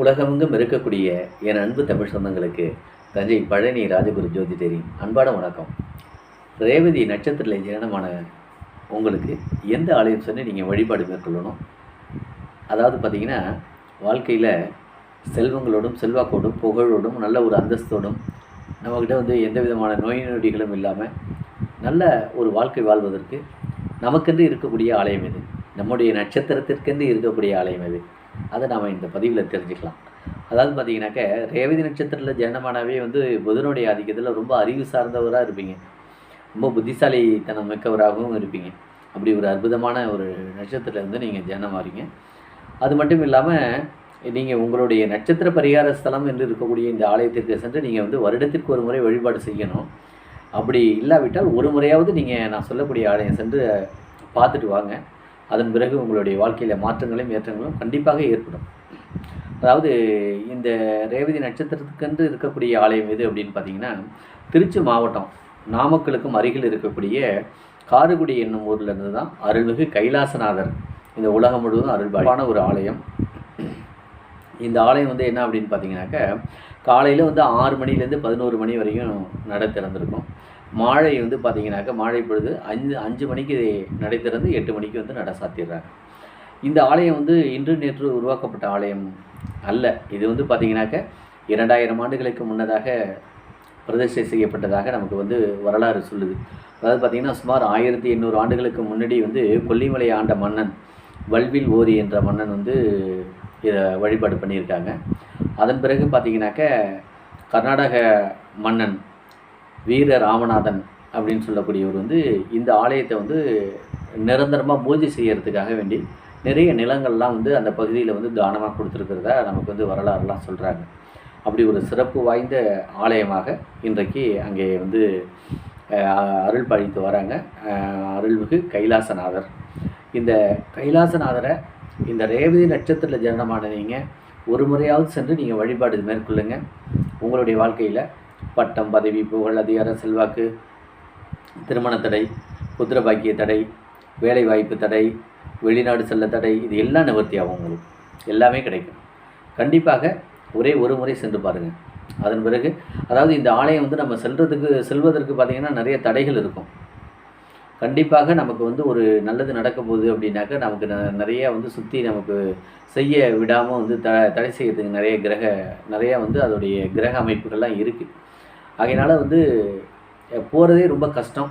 உலகமெங்கும் இருக்கக்கூடிய என் அன்பு தமிழ் சொந்தங்களுக்கு தஞ்சை பழனி ராஜகுரு ஜோதிடரின் அன்பான வணக்கம். ரேவதி நட்சத்திரத்தில் ஜனனமான உங்களுக்கு எந்த ஆலயம் சென்று நீங்கள் வழிபாடு மேற்கொள்ளணும்? அதாவது பார்த்தீங்கன்னா வாழ்க்கையில் செல்வங்களோடும் செல்வாக்கோடும் புகழோடும் நல்ல ஒரு அந்தஸ்தோடும் நம்மக்கிட்ட வந்து எந்த விதமான நோய் நொடிகளும் இல்லாமல் நல்ல ஒரு வாழ்க்கை வாழ்வதற்கு நமக்கென்று இருக்கக்கூடிய ஆலயம் இது நம்முடைய நட்சத்திரத்திற்கென்று இருக்கக்கூடிய ஆலயம் இது அதை நாம் இந்த பதிவில் தெரிஞ்சுக்கலாம். அதாவது பார்த்தீங்கன்னாக்க ரேவதி நட்சத்திரத்தில் ஜனமானாவே வந்து புதனுடைய ஆதிக்கத்தில் ரொம்ப அறிவு சார்ந்தவராக இருப்பீங்க. ரொம்ப புத்திசாலித்தனம் மிக்கவராகவும் இருப்பீங்க. அப்படி ஒரு அற்புதமான ஒரு நட்சத்திரத்தில் வந்து நீங்கள் ஜனமாறீங்க அது மட்டும் இல்லாமல் நீங்கள் உங்களுடைய நட்சத்திர பரிகார ஸ்தலம் என்று இருக்கக்கூடிய இந்த ஆலயத்திற்கு சென்று நீங்கள் வந்து வருடத்திற்கு ஒரு முறை வழிபாடு செய்யணும். அப்படி இல்லாவிட்டால் ஒரு முறையாவது நீங்கள் நான் சொல்லக்கூடிய ஆலயம் சென்று பார்த்துட்டு வாங்க. அதன் பிறகு உங்களுடைய வாழ்க்கையில் மாற்றங்களும் ஏற்றங்களும் கண்டிப்பாக ஏற்படும். அதாவது இந்த ரேவதி நட்சத்திரத்துக்கென்று இருக்கக்கூடிய ஆலயம் எது அப்படின்னு பார்த்தீங்கன்னா திருச்சி மாவட்டம் நாமக்கலுக்கும் அருகில் இருக்கக்கூடிய காரைக்குடி என்னும் ஊரில் இருந்து தான் அருள்மிகு கைலாசநாதர். இந்த உலகம் முழுவதும் அருள்பான ஒரு ஆலயம். இந்த ஆலயம் வந்து என்ன அப்படின்னு பார்த்தீங்கன்னாக்க காலையில் வந்து ஆறு மணிலேருந்து பதினோரு மணி வரைக்கும் நட திறந்திருக்கும். மாழை வந்து பார்த்தீங்கன்னாக்க மாழை பொழுது அஞ்சு அஞ்சு மணிக்கு நடை திறந்து எட்டு மணிக்கு வந்து நடை சாத்திடுறாங்க. இந்த ஆலயம் வந்து இன்று நேற்று உருவாக்கப்பட்ட ஆலயம் அல்ல. இது வந்து பார்த்தீங்கன்னாக்க இரண்டாயிரம் ஆண்டுகளுக்கு முன்னதாக பிரதிஷ்டை செய்யப்பட்டதாக நமக்கு வந்து வரலாறு சொல்லுது. அதாவது பார்த்திங்கன்னா சுமார் ஆயிரத்தி எண்ணூறு ஆண்டுகளுக்கு முன்னாடி வந்து கொல்லிமலை ஆண்ட மன்னன் வல்வில் ஓரி என்ற மன்னன் வந்து இதை வழிபாடு பண்ணியிருக்காங்க. அதன் பிறகு பார்த்தீங்கன்னாக்க கர்நாடக மன்னன் வீர ராமநாதன் அப்படின்னு சொல்லக்கூடியவர் வந்து இந்த ஆலயத்தை வந்து நிரந்தரமாக பூஜை செய்கிறதுக்காக வேண்டி நிறைய நிலங்கள்லாம் வந்து அந்த பகுதியில் வந்து தானமாக கொடுத்துருக்கிறதா நமக்கு வந்து வரலாறுலாம் சொல்கிறாங்க அப்படி ஒரு சிறப்பு வாய்ந்த ஆலயமாக இன்றைக்கு அங்கே வந்து அருள் பாலித்து வராங்க. அருள்மிகு கைலாசநாதர். இந்த கைலாசநாதரை இந்த ரேவதி நட்சத்திரத்தில் ஜனனமான நீங்கள் ஒரு முறையாவது சென்று நீங்கள் வழிபாடு மேற்கொள்ளுங்க. உங்களுடைய வாழ்க்கையில் பட்டம் பதவி புகழ் அதிகார செல்வாக்கு திருமண தடை புத்திர பாக்கிய தடை வேலை வாய்ப்பு தடை வெளிநாடு செல்ல தடை இது எல்லாம் நிவர்த்தி ஆகும் உங்களுக்கு. எல்லாமே கிடைக்கும். கண்டிப்பாக ஒரே ஒரு முறை சென்று பாருங்கள் அதன் பிறகு அதாவது இந்த ஆலயம் வந்து நம்ம செல்றதுக்கு செல்வதற்கு பார்த்திங்கன்னா நிறைய தடைகள் இருக்கும். கண்டிப்பாக நமக்கு வந்து ஒரு நல்லது நடக்க போகுது அப்படின்னாக்க நமக்கு ந- நிறைய வந்து சுற்றி நமக்கு செய்ய விடாமல் வந்து த தடை செய்யறதுக்கு நிறைய கிரக நிறையா வந்து அதோடைய கிரக அமைப்புகள்லாம் இருக்குது அதனால் வந்து போகிறதே ரொம்ப கஷ்டம்.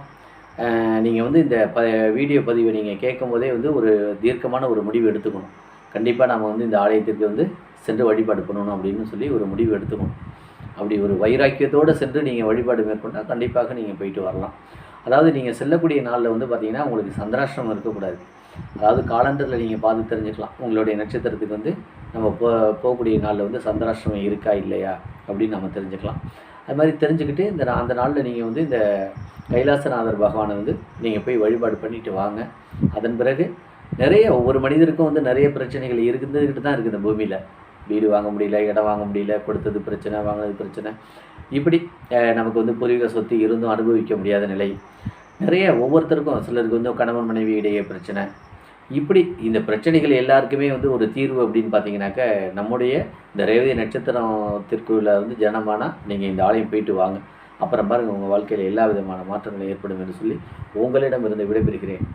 நீங்கள் வந்து இந்த ப வீடியோ பதிவை நீங்கள் கேட்கும் போதே வந்து ஒரு தீர்க்கமான ஒரு முடிவு எடுத்துக்கணும். கண்டிப்பாக நம்ம வந்து இந்த ஆலயத்திற்கு வந்து சென்று வழிபாடு பண்ணணும் அப்படின்னு சொல்லி ஒரு முடிவு எடுத்துக்கணும். அப்படி ஒரு வைராக்கியத்தோடு சென்று நீங்கள் வழிபாடு மேற்கொண்டால் கண்டிப்பாக நீங்கள் போயிட்டு வரலாம். அதாவது நீங்கள் செல்லக்கூடிய நாளில் வந்து பார்த்திங்கன்னா உங்களுக்கு சந்திராஷ்டிரம் இருக்கக்கூடாது. அதாவது காலண்டரில் நீங்கள் பார்த்து தெரிஞ்சுக்கலாம். உங்களுடைய நட்சத்திரத்துக்கு வந்து நம்ம போ போகக்கூடிய நாளில் வந்து சந்திராஷ்டிரமம் இருக்கா இல்லையா அப்படின்னு நம்ம தெரிஞ்சுக்கலாம். அது மாதிரி தெரிஞ்சுக்கிட்டு இந்த அந்த நாளில் நீங்கள் வந்து இந்த கைலாசநாதர் பகவானை வந்து நீங்கள் போய் வழிபாடு பண்ணிட்டு வாங்க. அதன் பிறகு நிறைய ஒவ்வொரு மனிதருக்கும் வந்து நிறைய பிரச்சனைகள் இருந்துக்கிட்டு தான் இருக்குது இந்த பூமியில். வீடு வாங்க முடியல இடம் வாங்க முடியல கொடுத்தது பிரச்சனை வாங்கினது பிரச்சனை. இப்படி நமக்கு வந்து பூர்வீக சொத்து இருந்தும் அனுபவிக்க முடியாத நிலை. நிறைய ஒவ்வொருத்தருக்கும் சிலருக்கு வந்து கணவன் மனைவி இடையே பிரச்சனை. இப்படி இந்த பிரச்சனைகள் எல்லாருக்குமே வந்து ஒரு தீர்வு அப்படின்னு பார்த்தீங்கன்னாக்க நம்முடைய இந்த ரேவதி நட்சத்திரத்திற்குள்ள வந்து ஜனமானா நீங்கள் இந்த ஆலயம் போயிட்டு வாங்க. அப்புறம் பாருங்கள் உங்கள் வாழ்க்கையில் எல்லா விதமான மாற்றங்களும் ஏற்படும் என்று சொல்லி உங்களிடமிருந்து விடைபெறுகிறேன்.